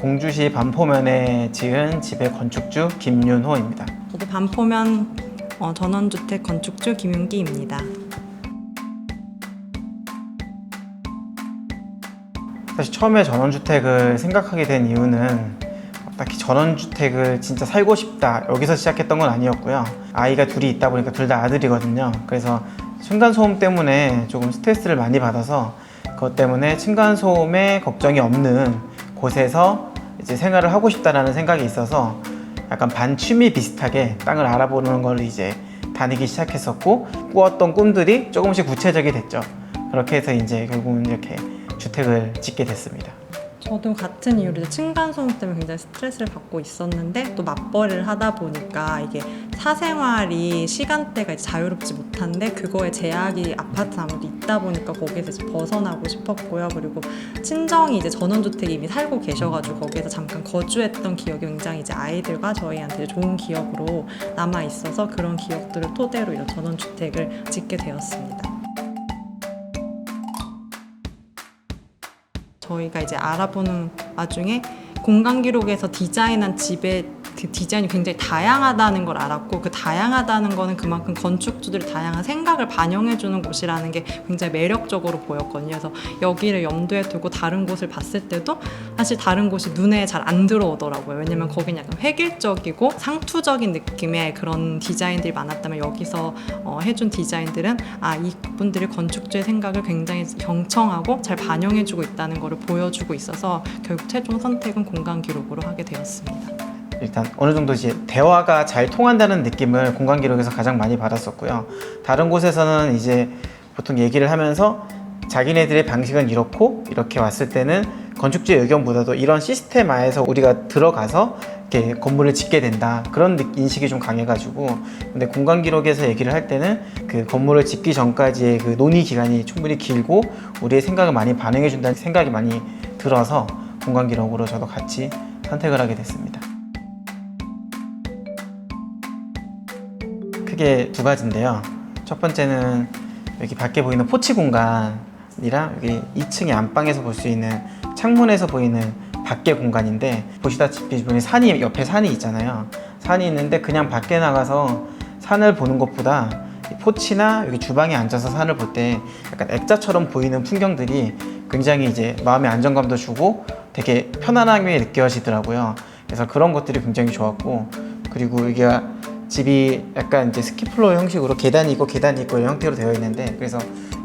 공주시 반포면에 지은 집의 건축주 김윤호입니다. 저도 반포면 어, 전원주택 건축주 김윤기입니다. 사실 처음에 전원주택을 생각하게 된 이유는 딱히 전원주택을 진짜 살고 싶다 여기서 시작했던 건 아니었고요. 아이가 둘이 있다 보니까 둘 다 아들이거든요. 그래서 층간소음 때문에 조금 스트레스를 많이 받아서 그것 때문에 층간소음에 걱정이 없는 곳에서 이제 생활을 하고 싶다라는 생각이 있어서 약간 반취미 비슷하게 땅을 알아보는 걸 이제 다니기 시작했었고 꾸었던 꿈들이 조금씩 구체적이 됐죠. 그렇게 해서 이제 결국은 이렇게 주택을 짓게 됐습니다. 저도 같은 이유로 층간소음 때문에 굉장히 스트레스를 받고 있었는데 또 맞벌이를 하다 보니까 이게 사생활이 시간대가 자유롭지 못한데 그거에 제약이 아파트 아무래도 있다 보니까 거기에서 이제 벗어나고 싶었고요. 그리고 친정이 이제 전원주택에 이미 살고 계셔가지고 거기에서 잠깐 거주했던 기억이 굉장히 이제 아이들과 저희한테 좋은 기억으로 남아 있어서 그런 기억들을 토대로 이런 전원주택을 짓게 되었습니다. 저희가 이제 알아보는 와중에 공간 기록에서 디자인한 집의 그 디자인이 굉장히 다양하다는 걸 알았고 그 다양하다는 거는 그만큼 건축주들의 다양한 생각을 반영해 주는 곳이라는 게 굉장히 매력적으로 보였거든요. 그래서 여기를 염두에 두고 다른 곳을 봤을 때도 사실 다른 곳이 눈에 잘 안 들어오더라고요. 왜냐면 거긴 약간 획일적이고 상투적인 느낌의 그런 디자인들이 많았다면 여기서 어, 해준 디자인들은 아 이분들이 건축주의 생각을 굉장히 경청하고 잘 반영해주고 있다는 것을 보여주고 있어서 결국 최종 선택은 공간 기록으로 하게 되었습니다. 일단 어느 정도 이제 대화가 잘 통한다는 느낌을 공간 기록에서 가장 많이 받았었고요. 다른 곳에서는 이제 보통 얘기를 하면서 자기네들의 방식은 이렇고 이렇게 왔을 때는 건축주의 의견보다도 이런 시스템 하에서 우리가 들어가서 이렇게 건물을 짓게 된다 그런 느- 인식이 좀 강해가지고 근데 공간 기록에서 얘기를 할 때는 그 건물을 짓기 전까지의 그 논의 기간이 충분히 길고 우리의 생각을 많이 반영해 준다는 생각이 많이 들어서 공간 기록으로 저도 같이 선택을 하게 됐습니다. 크게 두 가지인데요. 첫 번째는 여기 밖에 보이는 포치 공간이랑 여기 2층의 안방에서 볼 수 있는 창문에서 보이는 밖의 공간인데 보시다시피 보니 산이 옆에 산이 있잖아요. 산이 있는데 그냥 밖에 나가서 산을 보는 것보다 이 포치나 여기 주방에 앉아서 산을 볼 때 약간 액자처럼 보이는 풍경들이 굉장히 이제 마음의 안정감도 주고 되게 편안하게 느껴지더라고요. 그래서 그런 것들이 굉장히 좋았고 그리고 여기가 집이 약간 이제 스키플로어 형식으로 계단이 있고 계단이 있고 이런 형태로 되어 있는데 그래서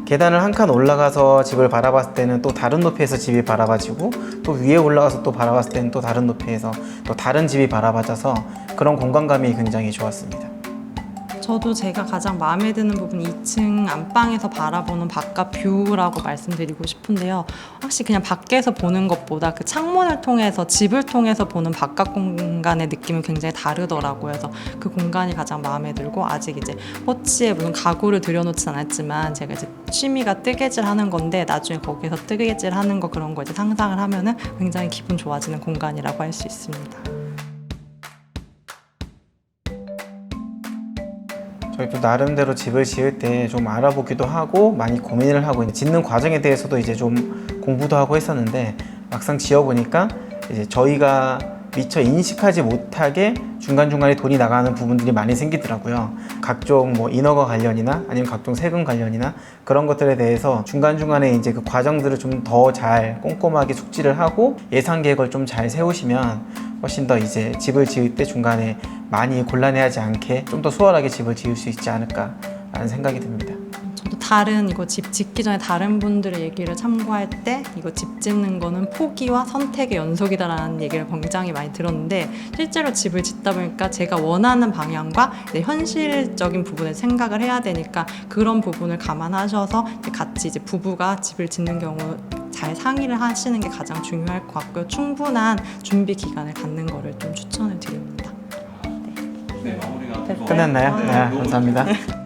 계단을 한 칸 올라가서 집을 바라봤을 때는 또 다른 높이에서 집이 바라봐지고 또 위에 올라가서 또 바라봤을 때는 또 다른 높이에서 또 다른 집이 바라봐져서 그런 공간감이 굉장히 좋았습니다. 저도 제가 가장 마음에 드는 부분 2층 안방에서 바라보는 바깥 뷰라고 말씀드리고 싶은데요. 확실히 그냥 밖에서 보는 것보다 그 창문을 통해서 집을 통해서 보는 바깥 공간의 느낌은 굉장히 다르더라고요. 그래서 그 공간이 가장 마음에 들고 아직 이제 포치에 무슨 가구를 들여놓진 않았지만 제가 이제 취미가 뜨개질 하는 건데 나중에 거기서 뜨개질 하는 거 그런 거 이제 상상을 하면은 굉장히 기분 좋아지는 공간이라고 할 수 있습니다. 저희도 나름대로 집을 지을 때 좀 알아보기도 하고 많이 고민을 하고 짓는 과정에 대해서도 이제 좀 공부도 하고 했었는데 막상 지어 보니까 이제 저희가 미처 인식하지 못하게 중간중간에 돈이 나가는 부분들이 많이 생기더라고요. 각종 뭐 인허가 관련이나 아니면 각종 세금 관련이나 그런 것들에 대해서 중간중간에 이제 그 과정들을 좀 더 잘 꼼꼼하게 숙지를 하고 예산 계획을 좀 잘 세우시면 훨씬 더 이제 집을 지을 때 중간에 많이 곤란해하지 않게 좀 더 수월하게 집을 지을 수 있지 않을까라는 생각이 듭니다. 저도 다른 이거 집 짓기 전에 다른 분들의 얘기를 참고할 때 이거 집 짓는 거는 포기와 선택의 연속이다라는 얘기를 굉장히 많이 들었는데 실제로 집을 짓다 보니까 제가 원하는 방향과 이제 현실적인 부분을 생각을 해야 되니까 그런 부분을 감안하셔서 같이 이제 부부가 집을 짓는 경우 잘 상의를 하시는 게 가장 중요할 것 같고요. 충분한 준비 기간을 갖는 거를 좀 추천을 드립니다. 끝났나요? 네, 감사합니다.